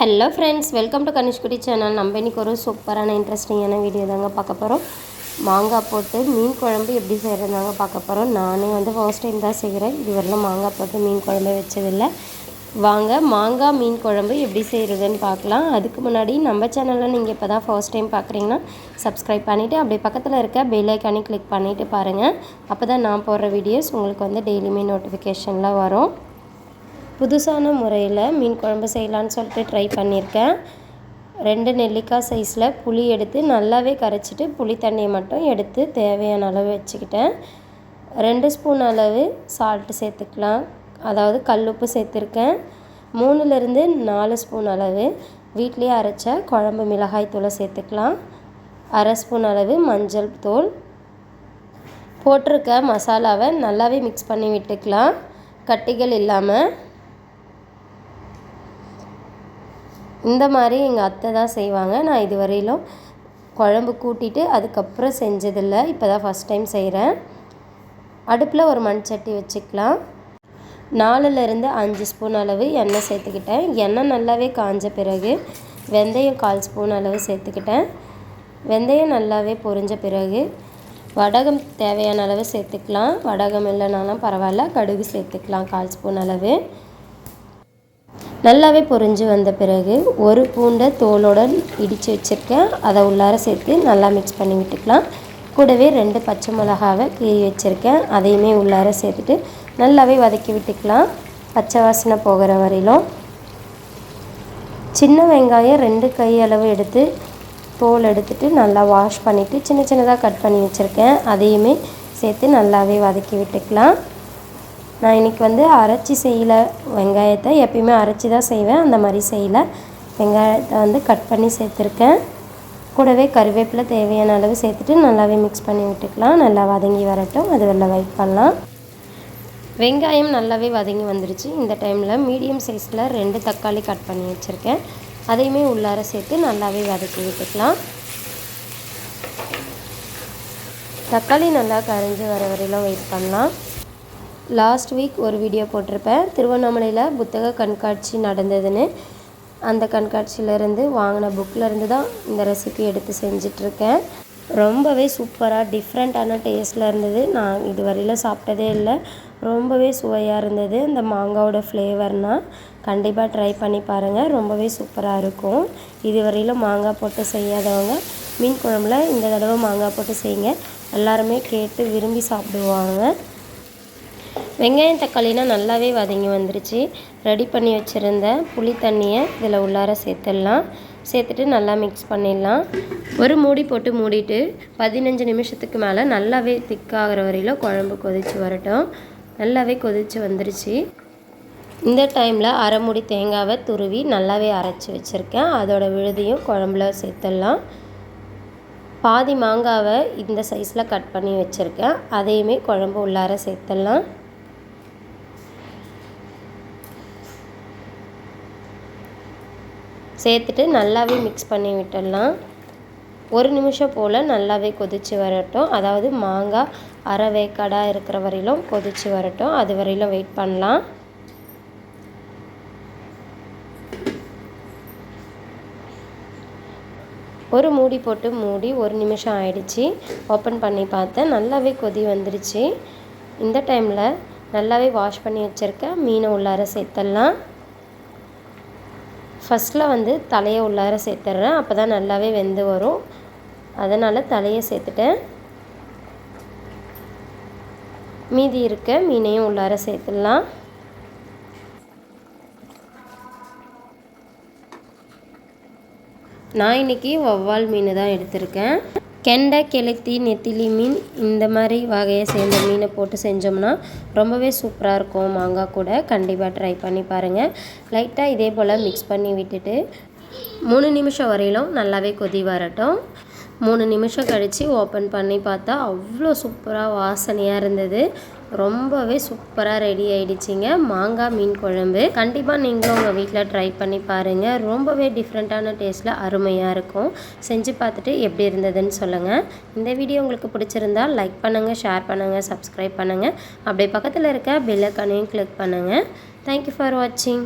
Hello friends welcome to Kanishkudi channel நம்ம இன்றைக்கி ஒரு சூப்பரான இன்ட்ரெஸ்டிங்கான வீடியோ தாங்க பார்க்க போகிறோம் மாங்காய் போட்டு மீன் குழம்பு எப்படி செய்கிறதாங்க பார்க்க போகிறோம் நானே வந்து ஃபர்ஸ்ட் டைம் தான் செய்கிறேன் இதுவரையிலும் மாங்காய் போட்டு மீன் குழம்பு வச்சதில்லை. வாங்க மாங்காய் மீன் குழம்பு எப்படி செய்கிறதுன்னு பார்க்கலாம். அதுக்கு முன்னாடி நம்ம சேனலில் நீங்கள் இப்போ தான் ஃபர்ஸ்ட் டைம் பார்க்குறீங்கன்னா சப்ஸ்கிரைப் பண்ணிவிட்டு அப்படியே பக்கத்தில் இருக்க பெல்லைக்கானே கிளிக் பண்ணிவிட்டு பாருங்கள் அப்போ தான் நான் போடுற வீடியோஸ் உங்களுக்கு வந்து டெய்லியுமே நோட்டிஃபிகேஷனில் வரும். புதுசான முறையில் மீன் குழம்பு செய்யலான்னு சொல்லிட்டு ட்ரை பண்ணியிருக்கேன் ரெண்டு நெல்லிக்காய் சைஸில் புளி எடுத்து நல்லாவே கரைச்சிட்டு புளி தண்ணியை மட்டும் எடுத்து தேவையான அளவு வச்சுக்கிட்டேன். ரெண்டு ஸ்பூன் அளவு சால்ட்டு சேர்த்துக்கலாம். அதாவது கல்லுப்பு சேர்த்துருக்கேன். மூணுலேருந்து நாலு ஸ்பூன் அளவு வீட்லேயே அரைச்ச குழம்பு மிளகாய் தூளை சேர்த்துக்கலாம். அரை ஸ்பூன் அளவு மஞ்சள் தூள். போட்டிருக்க மசாலாவை நல்லாவே மிக்ஸ் பண்ணி விட்டுக்கலாம். கட்டிகள் இல்லாமல் இந்த மாதிரி எங்கள் அத்தை தான் செய்வாங்க. நான் இது வரையிலும் குழம்பு கூட்டிட்டு அதுக்கப்புறம் செஞ்சதில்லை. இப்போ தான் ஃபஸ்ட் டைம் செய்கிறேன் அடுப்பில் ஒரு மண் சட்டி வச்சுக்கலாம் நாலுலேருந்து அஞ்சு ஸ்பூன் அளவு எண்ணெய் சேர்த்துக்கிட்டேன். எண்ணெய் நல்லாவே காஞ்ச பிறகு வெந்தயம் கால் ஸ்பூன் அளவு சேர்த்துக்கிட்டேன். வெந்தயம் நல்லாவே பொரிஞ்ச பிறகு வடகம் தேவையான அளவு சேர்த்துக்கலாம். வடகம் இல்லைனாலும் பரவாயில்ல. கடுகு சேர்த்துக்கலாம் கால் ஸ்பூன் அளவு. நல்லாவே பொரிஞ்சு வந்த பிறகு ஒரு பூண்டை தோலோடு இடித்து வச்சுருக்கேன். அதை உள்ளார சேர்த்து நல்லா மிக்ஸ் பண்ணி விட்டுக்கலாம். கூடவே ரெண்டு பச்சை மிளகாவை கீறி வச்சுருக்கேன். அதையுமே உள்ளார சேர்த்துட்டு நல்லாவே வதக்கி விட்டுக்கலாம். பச்சை வாசனை போகிற வரையிலும். சின்ன வெங்காயம் ரெண்டு கை அளவு எடுத்து தோல் எடுத்துட்டு நல்லா வாஷ் பண்ணிவிட்டு சின்ன சின்னதாக கட் பண்ணி வச்சுருக்கேன். அதையுமே சேர்த்து நல்லாவே வதக்கி விட்டுக்கலாம். நான் இன்றைக்கி வந்து அரைச்சி செய்யலை வெங்காயத்தை. எப்பயுமே அரைச்சி தான் செய்வேன். அந்த மாதிரி செய்யலை. வெங்காயத்தை வந்து கட் பண்ணி சேர்த்துருக்கேன். கூடவே கருவேப்பிலை தேவையான அளவு சேர்த்துட்டு நல்லாவே மிக்ஸ் பண்ணி விட்டுக்கலாம். நல்லா வதங்கி வரட்டும். அது வெளில வெயிட் பண்ணலாம். வெங்காயம் நல்லாவே வதங்கி வந்துருச்சு. இந்த டைமில் மீடியம் சைஸில் ரெண்டு தக்காளி கட் பண்ணி வச்சுருக்கேன். அதையுமே உள்ளார சேர்த்து நல்லாவே வதக்கி விட்டுக்கலாம். தக்காளி நல்லா கரைஞ்சி வர வரையிலும் வெயிட் பண்ணலாம். லாஸ்ட் வீக் ஒரு வீடியோ போட்டிருப்பேன். திருவண்ணாமலையில் புத்தக கண்காட்சி நடந்ததுன்னு. அந்த கண்காட்சியிலேருந்து வாங்கின புக்கிலேருந்து தான் இந்த ரெசிபி எடுத்து செஞ்சிட்ருக்கேன். ரொம்பவே சூப்பராக டிஃப்ரெண்ட்டான டேஸ்ட்டில் இருந்தது. நான் இது வரையில் சாப்பிட்டதே இல்லை. ரொம்பவே சுவையாக இருந்தது. இந்த மாங்காவோட ஃப்ளேவர்னால் கண்டிப்பாக ட்ரை பண்ணி பாருங்கள் ரொம்பவே சூப்பராக இருக்கும். இது வரையிலும் மாங்காய் போட்டு செய்யாதவங்க மீன் குழம்புல இந்த தடவை மாங்காய் போட்டு செய்யுங்க. எல்லாருமே கேட்டு விரும்பி சாப்பிடுவாங்க. வெங்காயம் தக்காளினா நல்லாவே வதங்கி வந்துருச்சு. ரெடி பண்ணி வச்சுருந்த புளி தண்ணியை இதில் உள்ளார சேர்த்துடலாம். சேர்த்துட்டு நல்லா மிக்ஸ் பண்ணிடலாம். ஒரு மூடி போட்டு மூடிட்டு பதினஞ்சு நிமிஷத்துக்கு மேலே நல்லாவே திக்காகிற வரையிலும் குழம்பு கொதித்து வரட்டும். நல்லாவே கொதித்து வந்துருச்சு. இந்த டைமில் அரை மூடி தேங்காவை துருவி நல்லாவே அரைச்சி வச்சுருக்கேன். அதோட விழுதியும் குழம்புல சேர்த்துடலாம். பாதி மாங்காவை இந்த சைஸில் கட் பண்ணி வச்சுருக்கேன். அதையுமே குழம்பு உள்ளார சேர்த்துடலாம். சேர்த்துட்டு நல்லாவே மிக்ஸ் பண்ணி விட்டுடலாம். ஒரு நிமிஷம் போல் நல்லாவே கொதித்து வரட்டும். அதாவது மாங்காய் அரை வேக்காடாக இருக்கிற வரையிலும் கொதித்து வரட்டும். அது வரையிலும் வெயிட் பண்ணலாம். ஒரு மூடி போட்டு மூடி ஒரு நிமிஷம் ஆயிடுச்சு. ஓப்பன் பண்ணி பார்த்தேன். நல்லாவே கொதி வந்துடுச்சு இந்த டைமில் நல்லாவே வாஷ் பண்ணி வச்சுருக்க மீனை உள்ளார சேர்த்துடலாம். ஃபஸ்ட்டில் வந்து தலையை உள்ளார சேர்த்துட்றேன். அப்போ தான் நல்லாவே வெந்து வரும். அதனால் தலையை சேர்த்துட்டேன். மீதி இருக்க மீனையும் உள்ளார சேர்த்துடலாம். நான் இன்றைக்கி வவ்வால் மீன் தான் எடுத்திருக்கேன். கெண்டை கெளுத்தி நெத்திலி மீன் இந்த மாதிரி வகையை சேர்ந்த மீனை போட்டு செஞ்சோம்னா ரொம்பவே சூப்பராக இருக்கும். மாங்காய் கூட கண்டிப்பாக ட்ரை பண்ணி பாருங்கள் லைட்டாக இதே போல் மிக்ஸ் பண்ணி விட்டுட்டு மூணு நிமிஷம் வரையிலும் நல்லாவே கொதி வரட்டும். மூணு நிமிஷம் கழித்து ஓப்பன் பண்ணி பார்த்தா அவ்வளோ சூப்பராக வாசனையாக இருந்தது. ரொம்பவே சூப்பராக ரெடி ஆகிடுச்சிங்க மாங்காய் மீன் குழம்பு. கண்டிப்பாக நீங்களும் உங்கள் வீட்டில் ட்ரை பண்ணி பாருங்கள் ரொம்பவே டிஃப்ரெண்ட்டான டேஸ்ட்டில் அருமையாக இருக்கும். செஞ்சு பார்த்துட்டு எப்படி இருந்ததுன்னு சொல்லுங்கள் இந்த வீடியோ உங்களுக்கு பிடிச்சிருந்தா லைக் பண்ணுங்கள் ஷேர் பண்ணுங்கள் சப்ஸ்கிரைப் பண்ணுங்கள் அப்படியே பக்கத்தில் இருக்க பெல்லைக்கானையும் கிளிக் பண்ணுங்கள் தேங்க்யூ ஃபார் வாட்சிங்